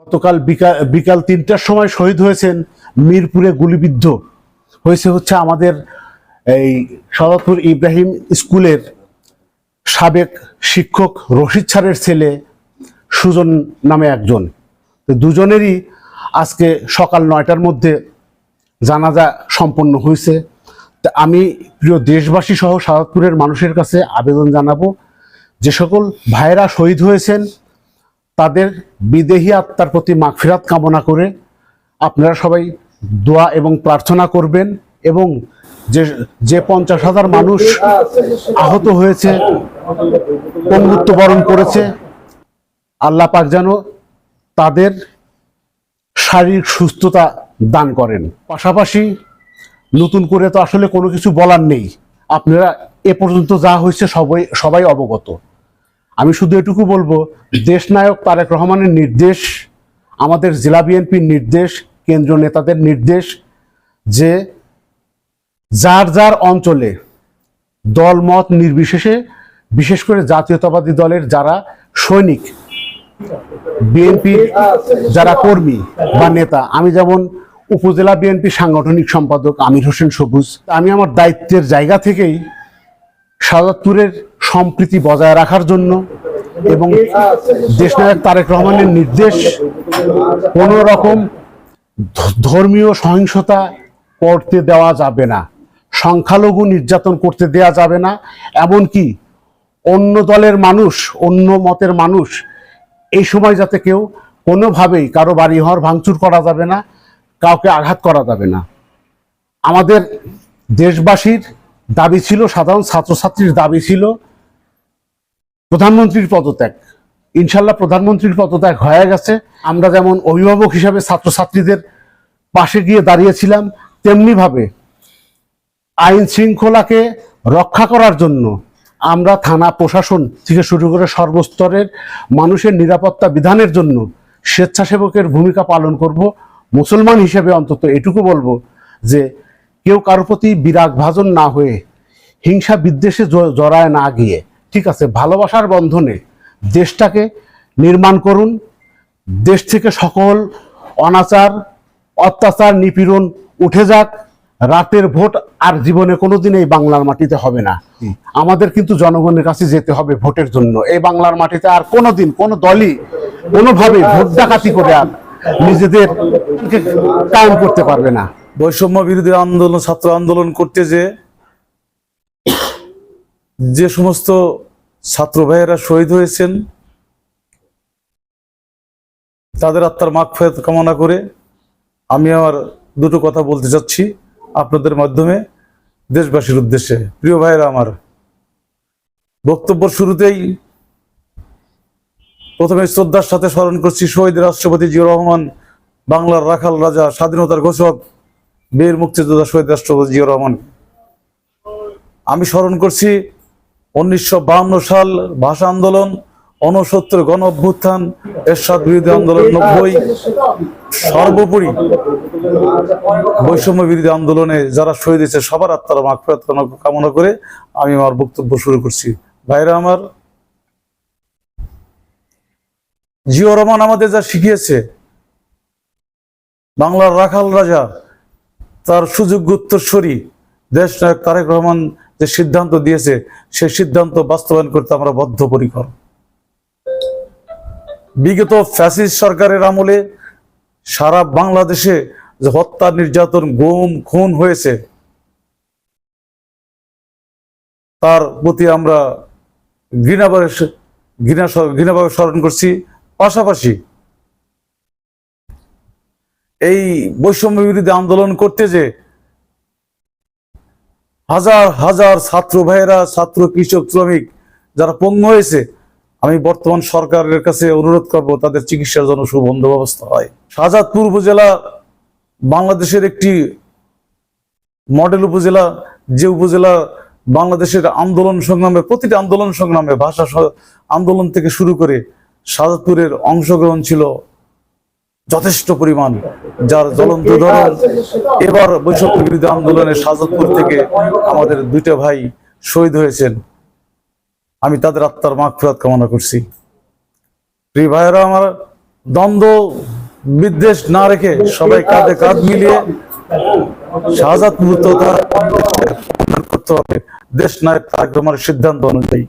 গতকাল বিকাল বিকাল তিনটার সময় শহীদ হয়েছেন মিরপুরে গুলিবিদ্ধ। হয়েছে হচ্ছে আমাদের এই সদাতপুর ইব্রাহিম স্কুলের সাবেক শিক্ষক রশিদ ছাড়ের ছেলে সুজন নামে একজন। তো দুজনেরই আজকে সকাল নয়টার মধ্যে জানাজা সম্পন্ন হয়েছে। তা আমি প্রিয় দেশবাসী সহ সাদাতপুরের মানুষের কাছে আবেদন জানাব, যে সকল ভাইয়েরা শহীদ হয়েছেন তাদের বিদেহী আত্মার প্রতি মাগফিরাত কামনা করে আপনারা সবাই দোয়া এবং প্রার্থনা করবেন এবং যে যে পঞ্চাশ হাজার মানুষ আহত হয়েছে পঙ্গুত্ব বরণ করেছে, আল্লাহ পাক যেন তাদের শারীরিক সুস্থতা দান করেন। পাশাপাশি নতুন করে তো আসলে কোনো কিছু বলার নেই। আপনারা এ পর্যন্ত যা হয়েছে সবাই সবাই অবগত। আমি শুধু এটুকু বলব, দেশনায়ক তারেক রহমানের নির্দেশ, আমাদের জেলা বিএনপির নির্দেশ, কেন্দ্রীয় নেতাদের নির্দেশ যে যার যার অঞ্চলে দলমত নির্বিশেষে, বিশেষ করে জাতীয়তাবাদী দলের যারা সৈনিক, বিএনপির যারা কর্মী বা নেতা। আমি যেমন উপজেলা বিএনপি সাংগঠনিক সম্পাদক আমির হোসেন সবুজ। আমি আমার দায়িত্বের জায়গা থেকেই সাদাতপুরের সম্প্রীতি বজায় রাখার জন্য এবং দেশনায়ক তারেক রহমানের নির্দেশ কোনো রকম ধর্মীয় সহিংসতা করতে দেওয়া যাবে না, সংখ্যালঘু নির্যাতন করতে দেওয়া যাবে না, এমনকি অন্য দলের মানুষ, অন্য মতের মানুষ এই সময় যাতে কেউ কোনোভাবেই কারও বাড়ি হওয়ার ভাঙচুর করা যাবে না, কাউকে আঘাত করা যাবে না। আমাদের দেশবাসীর দাবি ছিল, সাধারণ ছাত্রছাত্রীর দাবি ছিল প্রধানমন্ত্রীর পদত্যাগ। ইনশাল্লাহ প্রধানমন্ত্রীর পদত্যাগ হয়ে গেছে। আমরা যেমন অভিভাবক হিসাবে ছাত্রছাত্রীদের পাশে গিয়ে দাঁড়িয়েছিলাম, তেমনিভাবে আইন শৃঙ্খলাকে রক্ষা করার জন্য আমরা থানা প্রশাসন থেকে শুরু করে সর্বস্তরের মানুষের নিরাপত্তা বিধানের জন্য স্বেচ্ছাসেবকের ভূমিকা পালন করব। মুসলমান হিসেবে অন্তত এটুকু বলব যে কেউ কারোর প্রতি বিরাগ ভাজন না হয়ে হিংসা বিদ্বেষে জড়ায় না গিয়ে ঠিক আছে ভালোবাসার বন্ধনে দেশটাকে নির্মাণ করুন দেশ থেকে সকল অনাচার অত্যাচার নিপীড়ন উঠে যাক রাতের ভোট আর জীবনে কোনোদিন এই বাংলার মাটিতে হবে না। আমাদের কিন্তু জনগণের কাছে যেতে হবে ভোটের জন্য। এই বাংলার মাটিতে আর কোনোদিন কোনো দলই কোনোভাবে ভোট ডাকাতি করে আর নিজেদের কায়েম করতে পারবে না। বৈষম্য বিরোধী আন্দোলন ছাত্র আন্দোলন করতে যে যে সমস্ত ছাত্র ভাইয়েরা শহীদ হয়েছেন, তাদের আত্মার মাগফেরত কামনা করে আমি আমার দুটো কথা বলতে চাচ্ছি আপনাদের মাধ্যমে দেশবাসীর উদ্দেশ্যে। প্রিয় ভাইয়েরা, আমার বক্তব্য শুরুতেই প্রথমে শ্রদ্ধার সাথে স্মরণ করছি শহীদ রাষ্ট্রপতি জিয়াউর রহমান, বাংলার রাখাল রাজা, স্বাধীনতার ঘোষক, বীর মুক্তিযোদ্ধা শহীদ রাষ্ট্রপতি জিয়াউর রহমান। আমি স্মরণ করছি উনিশশো সাল ভাষা আন্দোলন অনসত্তর গণ অভ্যুত্থান, এরশাদ বিরোধী আন্দোলন নব্বই। সর্বোপরি বৈষম্য বিরোধী আন্দোলনে যারা শহীদ হয়েছে, সবার আত্মার মাগফিরাত কামনা করে আমি আমার বক্তব্য শুরু করছি। ভাইরা আমার জিও রহমান আমাদের যা শিখিয়েছে, বাংলার রাখাল রাজা, তার সুযোগ্য উত্তরস্বরী দেশ নায়ক তারেক রহমান যে সিদ্ধান্ত দিয়েছে সেই সিদ্ধান্ত বাস্তবায়ন করতে আমরা বদ্ধপরিকর। বিগত ফ্যাসিস্ট সরকারের আমলে সারা বাংলাদেশে যে হত্যা নির্যাতন গুম, খুন হয়েছে, তার প্রতি আমরা ঘৃণাভাবে ঘৃণা ঘৃণাভাবে স্মরণ করছি। পাশাপাশি এই বৈষম্য বিরোধী আন্দোলন করতে যে হাজার হাজার ছাত্র ভাইয়েরা, ছাত্র কৃষক, শ্রমিক যারা পঙ্গু হয়েছে, আমি বর্তমান সরকারের কাছে অনুরোধ করব তাদের চিকিৎসার জন্য সুবন্ধ ব্যবস্থা হয়। শাহজাদপুর উপজেলা বাংলাদেশের একটি মডেল উপজেলা, যে উপজেলা বাংলাদেশের আন্দোলন সংগ্রামে, প্রতিটি আন্দোলন সংগ্রামে ভাষা আন্দোলন থেকে শুরু করে শাহজাদপুরের অংশগ্রহণ ছিল যথেষ্ট পরিমাণ যার জ্বলন্ত উদাহরণ এবার বৈষম্য বিরোধী আন্দোলনে শাহজাদপুর থেকে আমাদের দুইটা ভাই শহীদ হয়েছেন। আমি তাদের আত্মার মাগফিরাত কামনা করছি। প্রিয় ভাইয়েরা, আমার দ্বন্দ্ব বিদ্বেষ না রেখে সবাই কাঁধে কাঁধ মিলিয়ে শাহজাদপুর তথা করতে হবে দেশ নায়ক রহমানের সিদ্ধান্ত অনুযায়ী